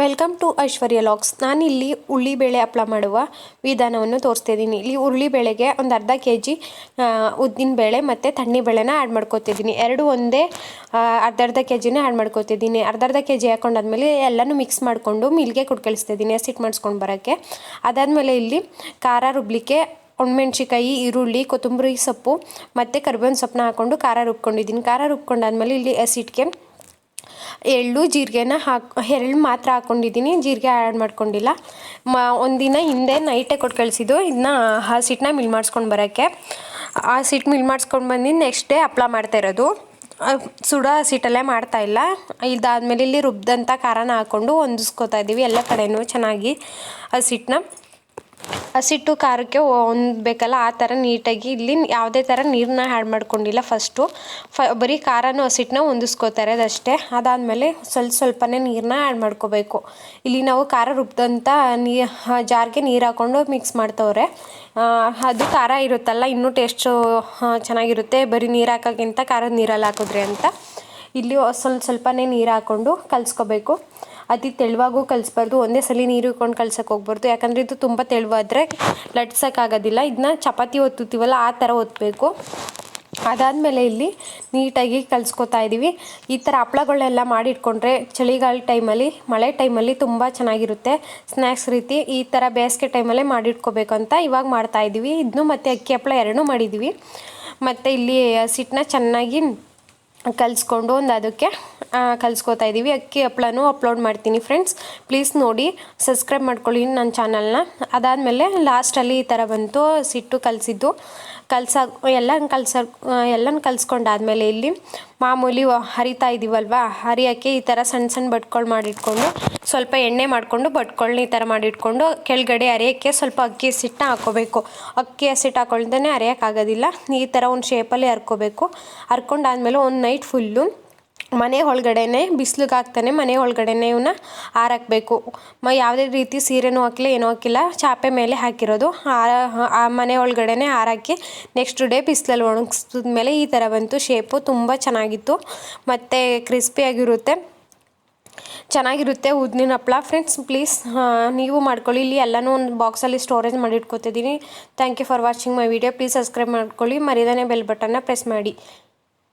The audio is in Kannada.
ವೆಲ್ಕಮ್ ಟು ಐಶ್ವರ್ಯ ಲಾಕ್ಸ್ ನಾನಿಲ್ಲಿ ಉಳ್ಳಿಬೇಳೆ ಹಪ್ಳ ಮಾಡುವ ವಿಧಾನವನ್ನು ತೋರಿಸ್ತಿದ್ದೀನಿ. ಇಲ್ಲಿ ಉರುಳಿಬೇಳೆಗೆ ಒಂದು ಅರ್ಧ ಕೆ ಜಿ ಉದ್ದಿನ ಬೇಳೆ ಮತ್ತು ತಣ್ಣಿ ಬೇಳೆನ ಆ್ಯಡ್ ಮಾಡ್ಕೊತಿದ್ದೀನಿ. ಎರಡು ಒಂದೇ ಅರ್ಧ ಅರ್ಧ ಕೆ ಜಿನೇ ಆ್ಯಡ್ ಮಾಡ್ಕೊತಿದ್ದೀನಿ. ಅರ್ಧ ಅರ್ಧ ಕೆ ಜಿ ಹಾಕೊಂಡಾದ್ಮೇಲೆ ಎಲ್ಲನೂ ಮಿಕ್ಸ್ ಮಾಡಿಕೊಂಡು ಮಿಲ್ಗೆ ಕುಡ್ಕಳಿಸ್ತಿದ್ದೀನಿ ಹಸಿಟ್ಟು ಮಾಡಿಸ್ಕೊಂಡು ಬರೋಕ್ಕೆ. ಅದಾದಮೇಲೆ ಇಲ್ಲಿ ಖಾರ ರುಬ್ಲಿಕ್ಕೆ ಒಣಮೆಣ್ಸಿಕಾಯಿ ಈರುಳ್ಳಿ, ಕೊತ್ತಂಬರಿ ಸೊಪ್ಪು ಮತ್ತು ಕರ್ಬೇವಿನ ಸೊಪ್ಪನ್ನ ಹಾಕ್ಕೊಂಡು ಖಾರ ರುಬ್ಕೊಂಡಿದ್ದೀನಿ. ಖಾರ ರುಬ್ಕೊಂಡಾದ್ಮೇಲೆ ಇಲ್ಲಿ ಹಸಿಟ್ಟಿಗೆ ಎಳ್ಳು ಜೀರಿಗೆನ ಹಾಕಿ ಎರಡು ಮಾತ್ರ ಹಾಕ್ಕೊಂಡಿದ್ದೀನಿ ಜೀರಿಗೆ ಆ್ಯಡ್ ಮಾಡ್ಕೊಂಡಿಲ್ಲ. ಮ, ಒಂದಿನ ಹಿಂದೆ ನೈಟೇ ಕೊಟ್ಟು ಕಳಿಸಿದ್ದು. ಇದನ್ನ ಆ ಸಿಟ್ಟನ್ನ ಮಿಲ್ ಮಾಡಿಸ್ಕೊಂಡು ಬರೋಕ್ಕೆ. ಆ ಸಿಟ್ಟು ಮಿಲ್ ಮಾಡಿಸ್ಕೊಂಡು ಬಂದು ನೆಕ್ಸ್ಟ್ ಡೇ ಹಪ್ಳ ಮಾಡ್ತಾ ಇರೋದು. ಸುಡೋ ಹಸಿಟ್ಟಲ್ಲೇ ಮಾಡ್ತಾ ಇಲ್ಲ. ಇದಾದಮೇಲೆ ಇಲ್ಲಿ ರುಬ್ದಂಥ ಖಾರನ ಹಾಕ್ಕೊಂಡು ಹೊಂದಿಸ್ಕೊತಾ ಇದ್ದೀವಿ ಎಲ್ಲ ಕಡೆಯೂ ಚೆನ್ನಾಗಿ ಹಸಿಟ್ಟನ್ನ ಹಸಿಟ್ಟು ಖಾರಕ್ಕೆ ಹೊಂದಬೇಕಲ್ಲ ಆ ಥರ ನೀಟಾಗಿ ಇಲ್ಲಿ ಯಾವುದೇ ಥರ ನೀರನ್ನ ಆ್ಯಡ್ ಮಾಡ್ಕೊಂಡಿಲ್ಲ ಫಸ್ಟು ಫ ಬರೀ ಖಾರನೂ ಹಸಿಟ್ಟನ್ನ ಹೊಂದಿಸ್ಕೋತಾರೆ ಅದಷ್ಟೇ ಅದಾದಮೇಲೆ ಸ್ವಲ್ಪ ಸ್ವಲ್ಪನೇ ನೀರನ್ನ ಆ್ಯಡ್ ಮಾಡ್ಕೋಬೇಕು. ಇಲ್ಲಿ ನಾವು ಖಾರ ರುಬ್ಬಿದಂಥ ನೀ ಜಾರ್ಗೆ ನೀರು ಹಾಕ್ಕೊಂಡು ಮಿಕ್ಸ್ ಮಾಡ್ತವ್ರೆ. ಅದು ಖಾರ ಇರುತ್ತಲ್ಲ, ಇನ್ನೂ ಟೇಸ್ಟು ಚೆನ್ನಾಗಿರುತ್ತೆ. ಬರೀ ನೀರು ಹಾಕೋಕ್ಕಿಂತ ಖಾರದ ನೀರಲ್ಲಿ ಹಾಕಿದ್ರೆ ಅಂತ. ಇಲ್ಲಿ ಸ್ವಲ್ಪ ಸ್ವಲ್ಪನೇ ನೀರು ಹಾಕ್ಕೊಂಡು ಕಲಿಸ್ಕೋಬೇಕು. ಅತಿ ತೆಳುವಾಗೂ ಕಲಿಸ್ಬಾರ್ದು, ಒಂದೇ ಸಲ ನೀರು ಇಟ್ಕೊಂಡು ಕಲ್ಸಕ್ಕೆ ಹೋಗ್ಬಾರ್ದು. ಯಾಕಂದರೆ ಇದು ತುಂಬ ತೆಳುವಾದರೆ ಲಟ್ಸೋಕ್ಕಾಗೋದಿಲ್ಲ ಇದನ್ನ ಚಪಾತಿ ಒತ್ತುತ್ತೀವಲ್ಲ, ಆ ಥರ ಒತ್ತಬೇಕು ಅದಾದಮೇಲೆ ಇಲ್ಲಿ ನೀಟಾಗಿ ಕಲಿಸ್ಕೊತಾ ಇದ್ದೀವಿ ಈ ಥರ ಹಪ್ಳಗಳೆಲ್ಲ ಮಾಡಿಟ್ಕೊಂಡ್ರೆ ಚಳಿಗಾಲ ಟೈಮಲ್ಲಿ, ಮಳೆ ಟೈಮಲ್ಲಿ ತುಂಬ ಚೆನ್ನಾಗಿರುತ್ತೆ. ಸ್ನ್ಯಾಕ್ಸ್ ರೀತಿ ಈ ಥರ ಬೇಸಿಗೆ ಟೈಮಲ್ಲೇ ಮಾಡಿಟ್ಕೋಬೇಕು ಅಂತ ಇವಾಗ ಮಾಡ್ತಾ ಇದ್ದೀವಿ ಇದನ್ನು ಮತ್ತು ಅಕ್ಕಿ ಹಪ್ಪಳ ಎರಡೂ ಮಾಡಿದ್ದೀವಿ ಮತ್ತು ಇಲ್ಲಿ ಸಿಟ್ಟನ್ನ ಚೆನ್ನಾಗಿ ಕಲಿಸ್ಕೊಂಡು ಒಂದು ಅದಕ್ಕೆ ಕಲಿಸ್ಕೊತಾ ಇದ್ದೀವಿ ಅಕ್ಕಿ ಹಪ್ಳನೂ ಅಪ್ಲೋಡ್ ಮಾಡ್ತೀನಿ ಫ್ರೆಂಡ್ಸ್ ಪ್ಲೀಸ್ ನೋಡಿ ಸಬ್ಸ್ಕ್ರೈಬ್ ಮಾಡ್ಕೊಳ್ಳಿ ನನ್ನ ಚಾನಲ್ನ ಅದಾದಮೇಲೆ ಲಾಸ್ಟಲ್ಲಿ ಈ ಥರ ಬಂತು, ಸಿಟ್ಟು ಕಲಿಸಿದ್ದು. ಕಲ್ಸ ಎಲ್ಲ ಕಲ್ಸ ಎಲ್ಲನ ಕಲಿಸ್ಕೊಂಡಾದ್ಮೇಲೆ ಇಲ್ಲಿ ಮಾಮೂಲಿ ಹರಿತಾ ಇದ್ದೀವಲ್ವಾ ಹರಿಯೋಕ್ಕೆ ಈ ಥರ ಸಣ್ಣ ಸಣ್ಣ ಬಟ್ಗಳು ಮಾಡಿಟ್ಕೊಂಡು, ಸ್ವಲ್ಪ ಎಣ್ಣೆ ಮಾಡಿಕೊಂಡು ಬಟ್ಗಳನ್ನ ಈ ಥರ ಮಾಡಿಟ್ಕೊಂಡು ಕೆಳಗಡೆ ಅರಿಯೋಕ್ಕೆ ಸ್ವಲ್ಪ ಅಕ್ಕಿ ಸಿಟ್ಟನ್ನ ಹಾಕೋಬೇಕು ಅಕ್ಕಿ ಸಿಟ್ಟು ಹಾಕೊಳ್ದೇ ಅರಿಯೋಕ್ಕಾಗೋದಿಲ್ಲ. ಈ ಥರ ಒಂದು ಶೇಪಲ್ಲಿ ಹರ್ಕೋಬೇಕು. ಹರ್ಕೊಂಡಾದ್ಮೇಲೆ ಒಂದು ನೈಟ್ ಫುಲ್ಲು ಮನೆ ಒಳಗಡೆನೆ ಬಿಸ್ಲಿಗೆ ಹಾಕ್ತಾನೆ ಮನೆ ಒಳಗಡೆನೆ ಇವನ್ನ ಹಾರಾಕಬೇಕು ಮ ಯಾವುದೇ ರೀತಿ ಸೀರೆನೂ ಹಾಕಿಲ್ಲ, ಏನೂ ಹಾಕಿಲ್ಲ, ಚಾಪೆ ಮೇಲೆ ಹಾಕಿರೋದು. ಆ- ಮನೆ ಒಳಗಡೆನೆ ಆರಾಕಿ ನೆಕ್ಸ್ಟ್ ಡೇ ಬಿಸಿಲಲ್ಲಿ ಒಣಗಿಸಿದ್ಮೇಲೆ ಈ ಥರ ಬಂತು. ಶೇಪು ತುಂಬ ಚೆನ್ನಾಗಿತ್ತು. ಮತ್ತು ಕ್ರಿಸ್ಪಿಯಾಗಿರುತ್ತೆ ಚೆನ್ನಾಗಿರುತ್ತೆ ಉದ್ದಿನ ಹಪ್ಪಳ ಫ್ರೆಂಡ್ಸ್ ಪ್ಲೀಸ್ ನೀವು ಮಾಡ್ಕೊಳ್ಳಿ. ಇಲ್ಲಿ ಎಲ್ಲನೂ ಒಂದು ಬಾಕ್ಸಲ್ಲಿ ಸ್ಟೋರೇಜ್ ಮಾಡಿ ಇಟ್ಕೊತಿದ್ದೀನಿ. Thank you for watching my video please subscribe ಮಾಡ್ಕೊಳ್ಳಿ. ಮರಿದಾನೆ ಬೆಲ್ ಬಟನ್ನ ಪ್ರೆಸ್ ಮಾಡಿ.